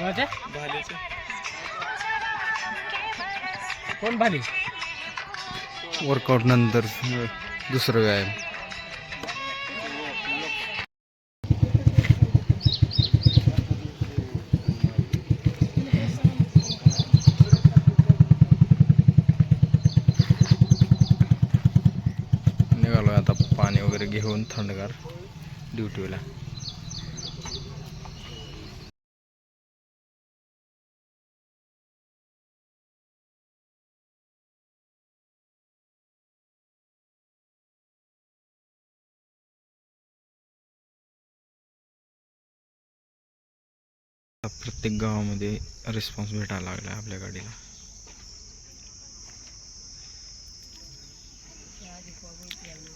कोणाच्या भालेचं. कोण भाली? वर्कआउट नंतर दुसरं व्यायाम. निघालो आता पाणी वगैरे घेऊन थंडगार ड्युटीला. प्रत्येक गावामध्ये रिस्पॉन्स भेटायला लागला आपल्या गाडीला.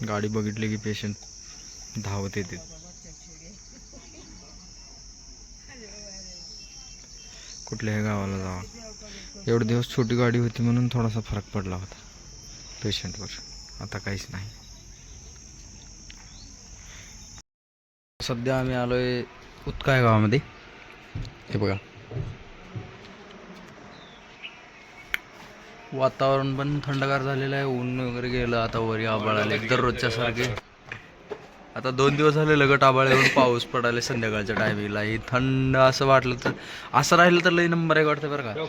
गाडी बघितली की पेशंट धावत कुठल्याही गावाला जावा. एवढे दिवस छोटी गाडी होती म्हणून थोडासा फरक पडला होता पेशंटवर आता काहीच नाही. सध्या आम्ही आलोय उत्काय गावामध्ये. हे बघा. वातावरण पण थंडगार झालेलं आहे. ऊन वगैरे गेलं आता वरी आबाळ आले. दररोजच्या सारखे. आता दोन दिवस झाले लगट आबाळ येऊन पाऊस पडाले संध्याकाळच्या टायमिंगला हे थंड असं वाटलं तर असं राहिलं तर लई नंबर एक वाटतं बरं का.